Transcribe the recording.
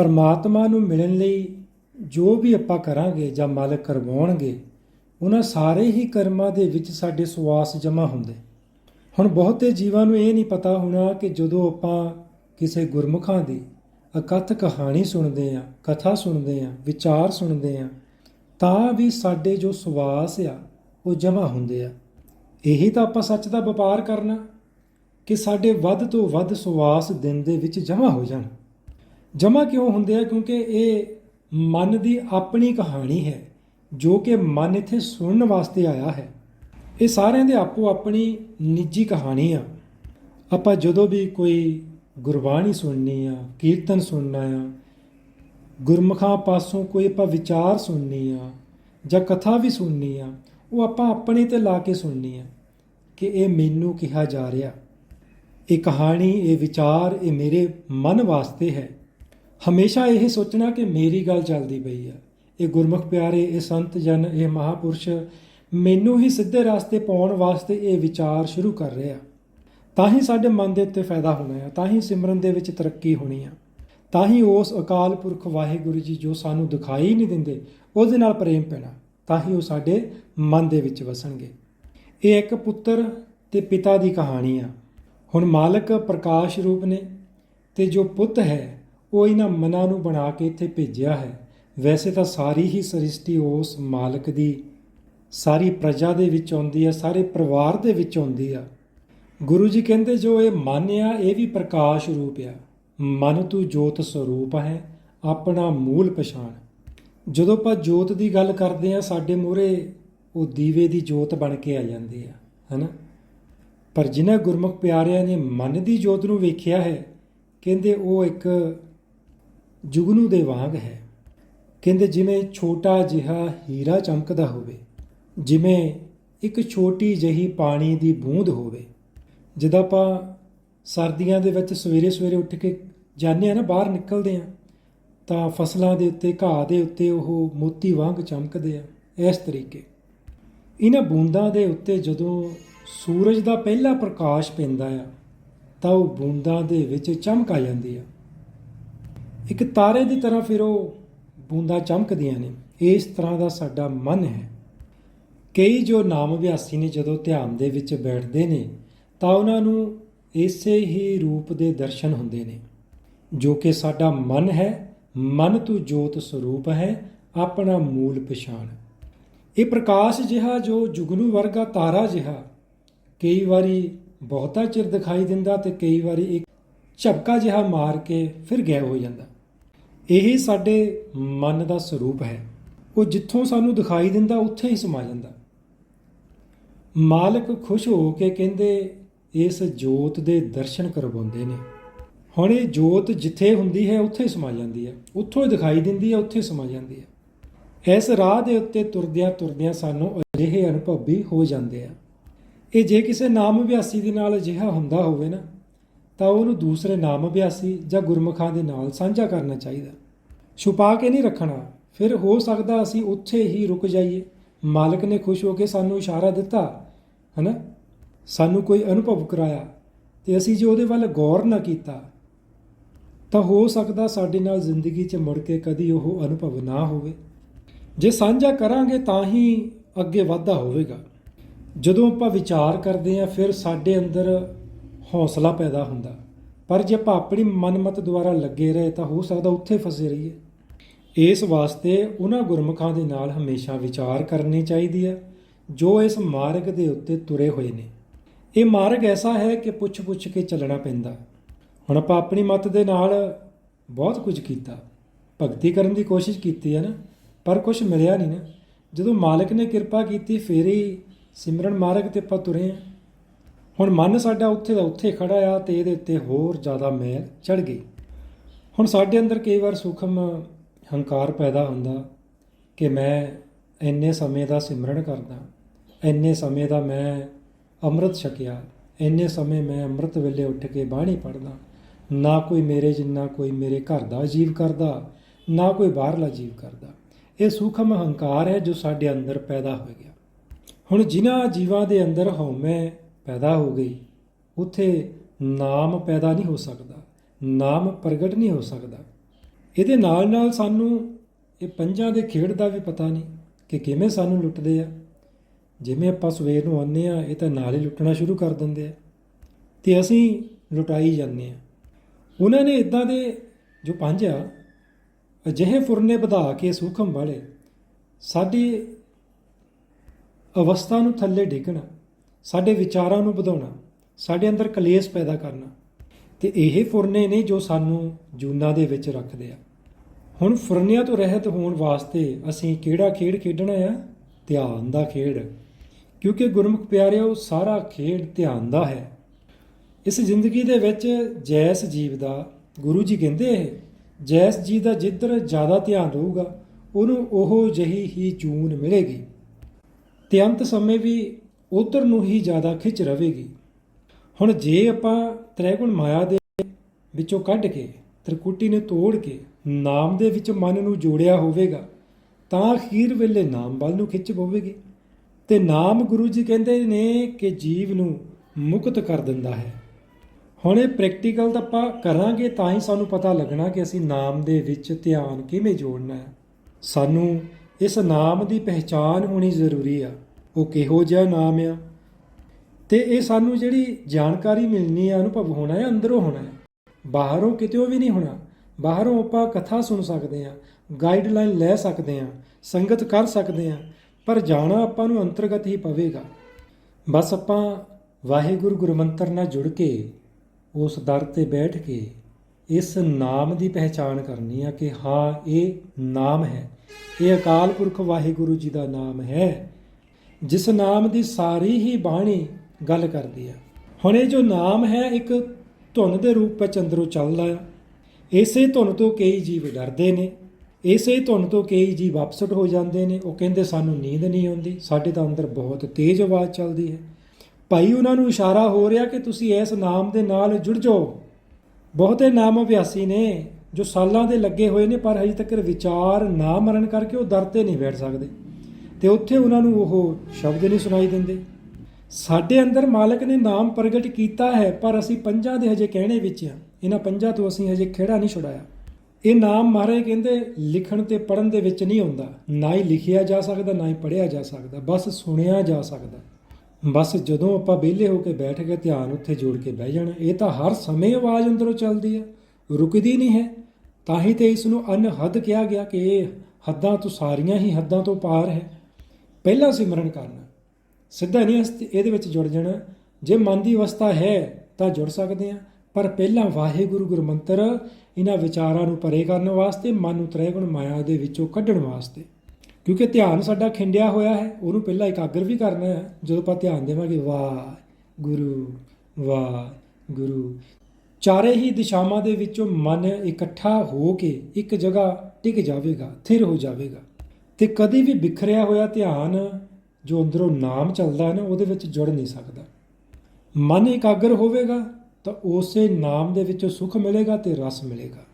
ਪਰਮਾਤਮਾ ਨੂੰ ਮਿਲਣ ਲਈ ਜੋ ਵੀ ਆਪਾਂ ਕਰਾਂਗੇ ਜਾਂ ਮਾਲਕ ਕਰਵਾਉਣਗੇ, ਉਹਨਾਂ ਸਾਰੇ ਹੀ ਕਰਮਾਂ ਦੇ ਵਿੱਚ ਸਾਡੇ ਸਵਾਸ ਜਮਾ ਹੁੰਦੇ। ਹੁਣ ਬਹੁਤੇ ਜੀਵਾਂ ਨੂੰ ਇਹ ਨਹੀਂ ਪਤਾ ਹੋਣਾ ਕਿ ਜਦੋਂ ਆਪਾਂ ਕਿਸੇ ਗੁਰਮੁਖਾਂ ਦੀ ਅਕਥ ਕਹਾਣੀ ਸੁਣਦੇ ਆ ਕਥਾ ਸੁਣਦੇ ਆ ਵਿਚਾਰ ਸੁਣਦੇ ਆ ਤਾਂ ਵੀ ਸਾਡੇ ਜੋ ਸਵਾਸ ਆ, ਉਹ ਜਮਾ ਹੁੰਦੇ ਆ। ਇਹੀ ਤਾਂ ਆਪਾਂ ਸੱਚ ਦਾ ਵਪਾਰ ਕਰਨਾ ਕਿ ਸਾਡੇ ਵੱਧ ਤੋਂ ਵੱਧ ਸਵਾਸ ਦਿਨ ਦੇ ਵਿੱਚ ਜਮਾ ਹੋ ਜਾਣ। ਜਮਾ ਕਿਉਂ ਹੁੰਦੇ ਆ? ਕਿਉਂਕਿ ਇਹ ਮਨ ਦੀ ਆਪਣੀ ਕਹਾਣੀ ਹੈ, ਜੋ ਕਿ ਮਨ ਇੱਥੇ ਸੁਣਨ ਵਾਸਤੇ ਆਇਆ ਹੈ। ਇਹ ਸਾਰਿਆਂ ਦੇ ਆਪੋ ਆਪਣੀ ਨਿੱਜੀ ਕਹਾਣੀ ਆ। ਆਪਾਂ ਜਦੋਂ ਵੀ ਕੋਈ ਗੁਰਬਾਣੀ ਸੁਣਨੀ ਆ, ਕੀਰਤਨ ਸੁਣਨਾ ਆ, ਗੁਰਮੁਖਾਂ ਪਾਸੋਂ ਕੋਈ ਆਪਾਂ ਵਿਚਾਰ ਸੁਣਨੀ ਆ, ਜਾਂ ਕਥਾ ਵੀ ਸੁਣਨੀ ਆ, ਉਹ ਆਪਾਂ ਆਪਣੇ ਤੇ ਲਾ ਕੇ ਸੁਣਨੀ ਆ ਕਿ ਇਹ ਮੈਨੂੰ ਕਿਹਾ ਜਾ ਰਿਹਾ। ਇਹ ਕਹਾਣੀ, ਇਹ ਵਿਚਾਰ, ਇਹ ਮੇਰੇ ਮਨ ਵਾਸਤੇ ਹੈ। ਹਮੇਸ਼ਾ ਇਹ ਸੋਚਣਾ ਕਿ ਮੇਰੀ ਗੱਲ ਚੱਲਦੀ ਪਈ ਆ ਇਹ ਗੁਰਮੁਖ ਪਿਆਰੇ, ਇਹ ਸੰਤ ਜਨ, ਇਹ ਮਹਾਪੁਰਸ਼ ਮੈਨੂੰ ਹੀ ਸਿੱਧੇ ਰਸਤੇ ਪਾਉਣ ਵਾਸਤੇ ਇਹ ਵਿਚਾਰ ਸ਼ੁਰੂ ਕਰ ਰਹੇ ਆ। ਤਾਂ ਹੀ ਸਾਡੇ ਮਨ ਦੇ ਉੱਤੇ ਫਾਇਦਾ ਹੋਣਾ ਆ, ਤਾਂ ਹੀ ਸਿਮਰਨ ਦੇ ਵਿੱਚ ਤਰੱਕੀ ਹੋਣੀ ਆ। ਤਾਂ ਹੀ ਉਸ ਅਕਾਲ ਪੁਰਖ ਵਾਹਿਗੁਰੂ ਜੀ ਜੋ ਸਾਨੂੰ ਦਿਖਾਈ ਨਹੀਂ ਦਿੰਦੇ, ਉਹਦੇ ਨਾਲ ਪ੍ਰੇਮ ਪੈਣਾ, ਤਾਂ ਹੀ ਉਹ ਸਾਡੇ ਮਨ ਦੇ ਵਿੱਚ ਵਸਣਗੇ। ਇਹ ਇੱਕ ਪੁੱਤਰ ਤੇ ਪਿਤਾ ਦੀ ਕਹਾਣੀ ਆ। ਹੁਣ ਮਾਲਕ ਪ੍ਰਕਾਸ਼ ਰੂਪ ਨੇ ਤੇ ਜੋ ਪੁੱਤ ਹੈ ਉਹ ਇਹਨਾਂ ਮਨਾਂ ਨੂੰ ਬਣਾ ਕੇ ਇੱਥੇ ਭੇਜਿਆ ਹੈ। ਵੈਸੇ ਤਾਂ ਸਾਰੀ ਹੀ ਸ੍ਰਿਸ਼ਟੀ ਉਸ ਮਾਲਕ ਦੀ, ਸਾਰੀ ਪ੍ਰਜਾ ਦੇ ਵਿੱਚ ਆਉਂਦੀ ਆ, ਸਾਰੇ ਪਰਿਵਾਰ ਦੇ ਵਿੱਚ ਆਉਂਦੀ ਆ। ਗੁਰੂ ਜੀ ਕਹਿੰਦੇ, ਜੋ ਇਹ ਮਨ ਆ ਇਹ ਵੀ ਪ੍ਰਕਾਸ਼ ਰੂਪ ਆ। ਮਨ ਤੂੰ ਜੋਤ ਸਰੂਪ ਹੈ, ਆਪਣਾ ਮੂਲ ਪਛਾਣ। ਜਦੋਂ ਆਪਾਂ ਜੋਤ ਦੀ ਗੱਲ ਕਰਦੇ ਆ, ਸਾਡੇ ਮੂਹਰੇ ਉਹ ਦੀਵੇ ਦੀ ਜੋਤ ਬਣ ਕੇ ਆ ਜਾਂਦੀ ਆ, ਹਨਾ? ਪਰ ਜਿਨ੍ਹਾਂ ਗੁਰਮੁਖ ਪਿਆਰਿਆਂ ਨੇ ਮਨ ਦੀ ਜੋਤ ਨੂੰ ਵੇਖਿਆ ਹੈ, ਕਹਿੰਦੇ ਉਹ ਇੱਕ ਜੁਗਨੂ ਦੇ ਵਾਂਗ ਹੈ। ਕਹਿੰਦੇ ਜਿਵੇਂ ਛੋਟਾ ਜਿਹਾ ਹੀਰਾ ਚਮਕਦਾ ਹੋਵੇ, ਜਿਵੇਂ ਇੱਕ ਛੋਟੀ ਜਿਹੀ ਪਾਣੀ ਦੀ ਬੂੰਦ ਹੋਵੇ। ਜਦੋਂ ਆਪਾਂ ਸਰਦੀਆਂ ਦੇ ਵਿੱਚ ਸਵੇਰੇ ਸਵੇਰੇ ਉੱਠ ਕੇ ਜਾਂਦੇ ਆ ਨਾ, ਬਾਹਰ ਨਿਕਲਦੇ ਆ ਤਾਂ ਫਸਲਾਂ ਦੇ ਉੱਤੇ, ਘਾਹ ਦੇ ਉੱਤੇ ਉਹ ਮੋਤੀ ਵਾਂਗ ਚਮਕਦੇ ਆ ਇਸ ਤਰੀਕੇ। ਇਹਨਾਂ ਬੂੰਦਾਂ ਦੇ ਉੱਤੇ ਜਦੋਂ ਸੂਰਜ ਦਾ ਪਹਿਲਾ ਪ੍ਰਕਾਸ਼ ਪੈਂਦਾ ਆ, ਤਾਂ ਉਹ ਬੂੰਦਾਂ ਦੇ ਵਿੱਚ ਚਮਕ ਆ ਜਾਂਦੀ ਆ। ਇੱਕ ਤਾਰੇ ਦੀ ਤਰ੍ਹਾਂ ਫਿਰ ਉਹ ਬੂੰਦਾਂ ਚਮਕਦੀਆਂ ਨੇ। ਇਸ ਤਰ੍ਹਾਂ ਦਾ ਸਾਡਾ ਮਨ ਹੈ। ਕਈ ਜੋ ਨਾਮ ਅਭਿਆਸੀ ਨੇ ਜਦੋਂ ਧਿਆਨ ਦੇ ਵਿੱਚ ਬੈਠਦੇ ਨੇ, ਤਾਂ ਉਹਨਾਂ ਨੂੰ ਇਸੇ ਹੀ ਰੂਪ ਦੇ ਦਰਸ਼ਨ ਹੁੰਦੇ ਨੇ। ਜੋ ਕਿ ਸਾਡਾ ਮਨ ਹੈ, ਮਨ ਤੂੰ ਜੋਤ ਸਰੂਪ ਹੈ, ਆਪਣਾ ਮੂਲ ਪਛਾਣ। ਇਹ ਪ੍ਰਕਾਸ਼ ਜਿਹਾ ਜੋ ਜੁਗਨੂ ਵਰਗਾ ਤਾਰਾ ਜਿਹਾ, ਕਈ ਵਾਰੀ ਬਹੁਤਾ ਚਿਰ ਦਿਖਾਈ ਦਿੰਦਾ ਤੇ ਕਈ ਵਾਰੀ ਇੱਕ ਝਪਕਾ ਜਿਹਾ ਮਾਰ ਕੇ ਫਿਰ ਗਾਇਬ ਹੋ ਜਾਂਦਾ। ਇਹ ਸਾਡੇ ਮਨ ਦਾ ਸਰੂਪ ਹੈ। ਉਹ ਜਿੱਥੋਂ ਸਾਨੂੰ ਦਿਖਾਈ ਦਿੰਦਾ, ਉੱਥੇ ਹੀ ਸਮਾ ਜਾਂਦਾ। ਮਾਲਕ ਖੁਸ਼ ਹੋ ਕੇ ਕਹਿੰਦੇ, ਇਸ ਜੋਤ ਦੇ ਦਰਸ਼ਨ ਕਰਵਾਉਂਦੇ ਨੇ। ਹੁਣ ਇਹ ਜੋਤ ਜਿੱਥੇ ਹੁੰਦੀ ਹੈ, ਉੱਥੇ ਸਮਾ ਜਾਂਦੀ ਹੈ। ਉੱਥੋਂ ਹੀ ਦਿਖਾਈ ਦਿੰਦੀ ਹੈ, ਉੱਥੇ ਸਮਾ ਜਾਂਦੀ ਹੈ। ਇਸ ਰਾਹ ਦੇ ਉੱਤੇ ਤੁਰਦਿਆਂ ਤੁਰਦਿਆਂ ਸਾਨੂੰ ਅਜਿਹੇ ਅਨੁਭਵ ਵੀ ਹੋ ਜਾਂਦੇ ਆ। ਇਹ ਜੇ ਕਿਸੇ ਨਾਮ ਅਭਿਆਸੀ ਦੇ ਨਾਲ ਅਜਿਹਾ ਹੁੰਦਾ ਹੋਵੇ ਨਾ ਤਾਂ ਉਹਨੂੰ ਦੂਸਰੇ ਨਾਮ ਅਭਿਆਸੀ ਜਾਂ ਗੁਰਮੁਖਾਂ ਦੇ ਨਾਲ ਸਾਂਝਾ ਕਰਨਾ ਚਾਹੀਦਾ। ਛੁਪਾ ਕੇ ਨਹੀਂ ਰੱਖਣਾ। ਫਿਰ ਹੋ ਸਕਦਾ ਅਸੀਂ ਉੱਥੇ ਹੀ ਰੁਕ ਜਾਈਏ। ਮਾਲਕ ਨੇ ਖੁਸ਼ ਹੋ ਕੇ ਸਾਨੂੰ ਇਸ਼ਾਰਾ ਦਿੱਤਾ, ਹਨਾ? ਸਾਨੂੰ ਕੋਈ ਅਨੁਭਵ ਕਰਾਇਆ ਤੇ ਅਸੀਂ ਜੇ ਉਹਦੇ ਵੱਲ ਗੌਰ ਨਾ ਕੀਤਾ, ਤਾਂ ਹੋ ਸਕਦਾ ਸਾਡੇ ਨਾਲ ਜ਼ਿੰਦਗੀ 'ਚ ਮੁੜ ਕੇ ਕਦੀ ਉਹ ਅਨੁਭਵ ਨਾ ਹੋਵੇ। ਜੇ ਸਾਂਝਾ ਕਰਾਂਗੇ ਤਾਂ ਹੀ ਅੱਗੇ ਵਾਧਾ ਹੋਵੇਗਾ। ਜਦੋਂ ਆਪਾਂ ਵਿਚਾਰ ਕਰਦੇ ਹਾਂ, ਫਿਰ ਸਾਡੇ ਅੰਦਰ ਹੌਸਲਾ ਪੈਦਾ ਹੁੰਦਾ। ਪਰ ਜੇ ਆਪਾਂ ਆਪਣੀ ਮਨਮਤ ਦੁਆਰਾ ਲੱਗੇ ਰਹੇ ਤਾਂ ਹੋ ਸਕਦਾ ਉੱਥੇ ਫਸੇ ਰਹੀਏ। ਇਸ ਵਾਸਤੇ ਉਹਨਾਂ ਗੁਰਮੁਖਾਂ ਦੇ ਨਾਲ ਹਮੇਸ਼ਾ ਵਿਚਾਰ ਕਰਨੀ ਚਾਹੀਦੀ ਹੈ ਜੋ ਇਸ ਮਾਰਗ ਦੇ ਉੱਤੇ ਤੁਰੇ ਹੋਏ ਨੇ। ਇਹ ਮਾਰਗ ਐਸਾ ਹੈ ਕਿ ਪੁੱਛ-ਪੁੱਛ ਕੇ ਚੱਲਣਾ ਪੈਂਦਾ। ਹੁਣ ਆਪਾਂ ਆਪਣੀ ਮਤ ਦੇ ਨਾਲ ਬਹੁਤ ਕੁਝ ਕੀਤਾ। ਭਗਤੀ ਕਰਨ ਦੀ ਕੋਸ਼ਿਸ਼ ਕੀਤੀ ਹੈ ਨਾ, ਪਰ ਕੁਝ ਮਿਲਿਆ ਨਹੀਂ ਨਾ। ਜਦੋਂ ਮਾਲਕ ਨੇ ਕਿਰਪਾ ਕੀਤੀ, ਫੇਰ ਹੀ ਸਿਮਰਨ ਮਾਰਗ ਤੇ ਆਪਾਂ ਤੁਰੇ ਹਾਂ। ਹੁਣ ਮਨ ਸਾਡਾ ਉੱਥੇ ਦਾ ਉੱਥੇ ਖੜਾ ਆ ਤੇ ਇਹਦੇ ਉੱਤੇ ਹੋਰ ਜ਼ਿਆਦਾ ਮੈਲ ਚੜ ਗਈ। ਹੁਣ ਸਾਡੇ ਅੰਦਰ ਕਈ ਵਾਰ ਸੂਖਮ ਹੰਕਾਰ ਪੈਦਾ ਹੁੰਦਾ ਕਿ ਮੈਂ ਇੰਨੇ ਸਮੇਂ ਦਾ ਸਿਮਰਨ ਕਰਦਾ, ਇੰਨੇ ਸਮੇਂ ਦਾ ਮੈਂ ਅੰਮ੍ਰਿਤ ਛਕਿਆ, ਇੰਨੇ ਸਮੇਂ ਮੈਂ ਅੰਮ੍ਰਿਤ ਵੇਲੇ ਉੱਠ ਕੇ ਬਾਣੀ ਪੜਦਾ ਨਾ ਕੋਈ ਮੇਰੇ ਜਿੰਨਾ ਕੋਈ ਮੇਰੇ ਘਰ ਦਾ ਜੀਵ ਕਰਦਾ, ਨਾ ਕੋਈ ਬਾਹਰਲਾ ਜੀਵ ਕਰਦਾ। ਇਹ ਸੂਖਮ ਹੰਕਾਰ ਹੈ ਜੋ ਸਾਡੇ ਅੰਦਰ ਪੈਦਾ ਹੋ ਗਿਆ। ਹੁਣ ਜਿਨ੍ਹਾਂ ਜੀਵਾਂ ਦੇ ਅੰਦਰ ਹਉਮੈ ਪੈਦਾ ਹੋ ਗਈ। ਉਥੇ ਨਾਮ ਪੈਦਾ ਨਹੀਂ ਹੋ ਸਕਦਾ, ਨਾਮ ਪ੍ਰਗਟ ਨਹੀਂ ਹੋ ਸਕਦਾ। ਇਹਦੇ ਨਾਲ ਨਾਲ ਸਾਨੂੰ ਇਹ ਪੰਜਾਂ ਦੇ ਖੇਡ ਦਾ ਵੀ ਪਤਾ ਨਹੀਂ ਕਿ ਕਿਵੇਂ ਸਾਨੂੰ ਲੁੱਟਦੇ ਆ। ਜਿਵੇਂ ਆਪਾਂ ਸਵੇਰ ਨੂੰ ਆਉਂਦੇ ਆ ਇਹ ਤਾਂ ਨਾਲ ਹੀ ਲੁੱਟਣਾ ਸ਼ੁਰੂ ਕਰ ਦਿੰਦੇ ਆ ਤੇ ਅਸੀਂ ਲੁਟਾਈ ਜਾਂਦੇ ਆ ਉਹਨਾਂ ਨੇ ਇਦਾਂ ਦੇ ਜੋ ਪੰਜ ਆ, ਅਜਿਹੇ ਫੁਰਨੇ ਵਧਾ ਕੇ ਸੂਖਮ ਵਾਲੇ ਸਾਡੀ ਅਵਸਥਾ ਨੂੰ ਥੱਲੇ ਡੇਗਣਾ ਸਾਡੇ ਵਿਚਾਰਾਂ ਨੂੰ ਵਧਾਉਣਾ, ਸਾਡੇ ਅੰਦਰ ਕਲੇਸ਼ ਪੈਦਾ ਕਰਨਾ ਤੇ ਇਹ ਫੁਰਨੇ ਨੇ ਜੋ ਸਾਨੂੰ ਜੂਨਾਂ ਦੇ ਵਿੱਚ ਰੱਖਦੇ ਆ। ਹੁਣ ਫੁਰਨਿਆਂ ਤੋਂ ਰਹਿਤ ਹੋਣ ਵਾਸਤੇ ਅਸੀਂ ਕਿਹੜਾ ਖੇਡ ਖੇਡਣਾ ਆ? ਧਿਆਨ ਦਾ ਖੇਡ। ਕਿਉਂਕਿ ਗੁਰਮੁਖ ਪਿਆਰਿਓ, ਸਾਰਾ ਖੇਡ ਧਿਆਨ ਦਾ ਹੈ। ਇਸ ਜ਼ਿੰਦਗੀ ਦੇ ਵਿੱਚ ਜੈਸ ਜੀਵ ਦਾ, ਗੁਰੂ ਜੀ ਕਹਿੰਦੇ ਇਹ, ਜੈਸ ਜੀ ਦਾ ਜਿੱਧਰ ਜ਼ਿਆਦਾ ਧਿਆਨ ਰਹੂਗਾ, ਉਹਨੂੰ ਉਹ ਜਹੀ ਹੀ ਚੂਨ ਮਿਲੇਗੀ। ਤੇ ਅੰਤ ਸਮੇਂ ਵੀ ਉਧਰ ਨੂੰ ਹੀ ਜ਼ਿਆਦਾ ਖਿੱਚ ਰਵੇਗੀ। ਹੁਣ ਜੇ ਆਪਾਂ ਤ੍ਰੈਗੁਣ ਮਾਇਆ ਦੇ ਵਿੱਚੋਂ ਕੱਢ ਕੇ, ਤ੍ਰਿਕੁਟੀ ਨੇ ਤੋੜ ਕੇ ਨਾਮ ਦੇ ਵਿੱਚ ਮਨ ਨੂੰ ਜੋੜਿਆ ਹੋਵੇਗਾ, ਤਾਂ ਅਖੀਰ ਵੇਲੇ ਨਾਮ ਵੱਲ ਨੂੰ ਖਿੱਚ ਪਵੇਗੀ। ਤੇ ਨਾਮ ਗੁਰੂ ਜੀ ਕਹਿੰਦੇ ਨੇ ਕਿ ਜੀਵ ਨੂੰ ਮੁਕਤ ਕਰ ਦਿੰਦਾ ਹੈ। ਹੁਣ ਇਹ ਪ੍ਰੈਕਟੀਕਲ ਤਾਂ ਆਪਾਂ ਕਰਾਂਗੇ, ਤਾਂ ਹੀ ਸਾਨੂੰ ਪਤਾ ਲੱਗਣਾ ਕਿ ਅਸੀਂ ਨਾਮ ਦੇ ਵਿੱਚ ਧਿਆਨ ਕਿਵੇਂ ਜੋੜਨਾ ਹੈ। ਸਾਨੂੰ ਇਸ ਨਾਮ ਦੀ ਪਹਿਚਾਨ ਹੋਣੀ ਜ਼ਰੂਰੀ ਆ। ਉਹ ਕਿਹੋ ਜਿਹਾ ਨਾਮ ਆ? ਤੇ ਇਹ ਸਾਨੂੰ ਜਿਹੜੀ ਜਾਣਕਾਰੀ ਮਿਲਣੀ ਆ, ਅਨੁਭਵ ਹੋਣਾ ਹੈ, ਅੰਦਰੋਂ ਹੋਣਾ ਹੈ। ਬਾਹਰੋਂ ਕਿਤੇੋਂ ਵੀ ਨਹੀਂ ਹੋਣਾ। ਬਾਹਰੋਂ ਆਪਾਂ ਕਥਾ ਸੁਣ ਸਕਦੇ ਆ ਗਾਈਡਲਾਈਨ ਲੈ ਸਕਦੇ ਆ, ਸੰਗਤ ਕਰ ਸਕਦੇ ਆ, ਪਰ ਜਾਣਾ ਆਪਾਂ ਨੂੰ ਅੰਤਰਗਤ ਹੀ ਪਵੇਗਾ। ਬਸ ਆਪਾਂ ਵਾਹਿਗੁਰੂ ਗੁਰਮੰਤਰ ਨਾਲ ਜੁੜ ਕੇ, ਉਸ ਦਰ ਤੇ ਬੈਠ ਕੇ, ਇਸ ਨਾਮ ਦੀ ਪਹਿਚਾਣ ਕਰਨੀ ਆ ਕਿ ਹਾਂ, ਇਹ ਨਾਮ ਹੈ। ਇਹ ਅਕਾਲ ਪੁਰਖ ਵਾਹਿਗੁਰੂ ਜੀ ਦਾ ਨਾਮ ਹੈ। ਜਿਸ ਨਾਮ ਦੀ ਸਾਰੀ ਹੀ ਬਾਣੀ ਗੱਲ ਕਰਦੀ ਹੈ ਹੁਣ ਇਹ ਜੋ ਨਾਮ ਹੈ, ਇੱਕ ਧੁਨ ਦੇ ਰੂਪ ਵਿੱਚ ਅੰਦਰੋਂ ਚੱਲਦਾ ਆ। ਇਸੇ ਧੁਨ ਤੋਂ ਕਈ ਜੀਵ ਡਰਦੇ ਨੇ। ਇਸੇ ਧੁਨ ਤੋਂ ਕਈ ਜੀਵ ਅਪਸਟ ਹੋ ਜਾਂਦੇ ਨੇ। ਉਹ ਕਹਿੰਦੇ, ਸਾਨੂੰ ਨੀਂਦ ਨਹੀਂ ਆਉਂਦੀ। ਸਾਡੇ ਤਾਂ ਅੰਦਰ ਬਹੁਤ ਤੇਜ਼ ਆਵਾਜ਼ ਚੱਲਦੀ ਹੈ। ਭਾਈ, ਉਹਨਾਂ ਨੂੰ ਇਸ਼ਾਰਾ ਹੋ ਰਿਹਾ ਕਿ ਤੁਸੀਂ ਇਸ ਨਾਮ ਦੇ ਨਾਲ ਜੁੜ ਜਾਓ। ਬਹੁਤੇ ਨਾਮ ਅਭਿਆਸੀ ਨੇ, ਜੋ ਸਾਲਾਂ ਦੇ ਲੱਗੇ ਹੋਏ ਨੇ, ਪਰ ਹਜੇ ਤੱਕ ਵਿਚਾਰ ਨਾ ਮਰਨ ਕਰਕੇ ਉਹ ਦਰ ਤੇ ਨਹੀਂ ਬੈਠ ਸਕਦੇ। ਤੇ ਉੱਥੇ ਉਹਨਾਂ ਨੂੰ ਉਹ ਸ਼ਬਦ ਨਹੀਂ ਸੁਣਾਈ ਦਿੰਦੇ। ਸਾਡੇ ਅੰਦਰ ਮਾਲਕ ਨੇ ਨਾਮ ਪ੍ਰਗਟ ਕੀਤਾ ਹੈ, ਪਰ ਅਸੀਂ ਪੰਜਾਂ ਦੇ ਹਜੇ ਕਹਿਣੇ ਵਿੱਚ ਆ ਇਹਨਾਂ ਪੰਜਾਂ ਤੋਂ ਅਸੀਂ ਹਜੇ ਖੇੜਾ ਨਹੀਂ ਛੁਡਾਇਆ। ਇਹ ਨਾਮ ਮਹਾਰਾਜ ਕਹਿੰਦੇ, ਲਿਖਣ ਤੇ ਪੜਨ ਦੇ ਵਿੱਚ ਨਹੀਂ ਆਉਂਦਾ। ਨਾ ਹੀ ਲਿਖਿਆ ਜਾ ਸਕਦਾ, ਨਾ ਹੀ ਪੜਿਆ ਜਾ ਸਕਦਾ। ਬਸ ਸੁਣਿਆ ਜਾ ਸਕਦਾ। ਬਸ ਜਦੋਂ ਆਪਾਂ ਵਿਹਲੇ ਹੋ ਕੇ ਬੈਠ ਕੇ ਧਿਆਨ ਉੱਥੇ ਜੋੜ ਕੇ ਬਹਿ ਜਾਣਾ, ਇਹ ਤਾਂ ਹਰ ਸਮੇਂ ਆਵਾਜ਼ ਅੰਦਰੋਂ ਚੱਲਦੀ ਹੈ। ਰੁਕਦੀ ਨਹੀਂ ਹੈ। ਤਾਂ ਹੀ ਤੇ ਇਸ ਨੂੰ ਅਨਹਦ ਕਿਹਾ ਗਿਆ ਕਿ ਇਹ ਹੱਦਾਂ ਤੋਂ ਸਾਰੀਆਂ ਹੀ ਹੱਦਾਂ ਤੋਂ ਪਾਰ ਹੈ। ਪਹਿਲਾ ਸਿਮਰਨ ਕਰਨਾ। ਸਿੱਧਾ ਨਹੀਂ ਇਸ- ਇਹਦੇ ਵਿੱਚ ਜੁੜ ਜਾਣਾ। ਜੇ ਮਨ ਦੀ ਅਵਸਥਾ ਹੈ ਤਾਂ ਜੁੜ ਸਕਦੇ ਆ ਪਰ ਪਹਿਲਾਂ ਵਾਹਿਗੁਰੂ ਗੁਰਮੰਤਰ ਇਹਨਾਂ ਵਿਚਾਰਾਂ ਨੂੰ ਪਰੇ ਕਰਨ ਵਾਸਤੇ, ਮਨ ਨੂੰ ਤ੍ਰੈਗੁਣ ਮਾਇਆ ਦੇ ਵਿੱਚੋਂ ਕੱਢਣ ਵਾਸਤੇ। ਕਿਉਂਕਿ ਧਿਆਨ ਸਾਡਾ ਖਿੰਡਿਆ ਹੋਇਆ ਹੈ, ਉਹਨੂੰ ਪਹਿਲਾਂ ਇਕਾਗਰ ਵੀ ਕਰਨਾ ਹੈ। ਜਦੋਂ ਆਪਾਂ ਧਿਆਨ ਦੇਵਾਂਗੇ ਵਾਹ ਗੁਰੂ ਵਾਹ ਗੁਰੂ ਚਾਰੇ ਹੀ ਦਿਸ਼ਾਵਾਂ ਦੇ ਵਿੱਚੋਂ ਮਨ ਇਕੱਠਾ ਹੋ ਕੇ ਇੱਕ ਜਗ੍ਹਾ ਟਿਕ ਜਾਵੇਗਾ, ਥਿਰ ਹੋ ਜਾਵੇਗਾ। ਤੇ ਕਦੀ ਵੀ ਬਿਖਰਿਆ ਹੋਇਆ ਧਿਆਨ ਜੋ ਅੰਦਰੋਂ ਨਾਮ ਚੱਲਦਾ ਹੈ ਨਾ, ਉਹਦੇ ਵਿੱਚ ਜੁੜ ਨਹੀਂ ਸਕਦਾ। ਮਨ ਇਕਾਗਰ ਹੋਵੇਗਾ ਤਾਂ ਉਸੇ ਨਾਮ ਦੇ ਵਿੱਚੋਂ ਸੁਖ ਮਿਲੇਗਾ ਤੇ ਰਸ ਮਿਲੇਗਾ।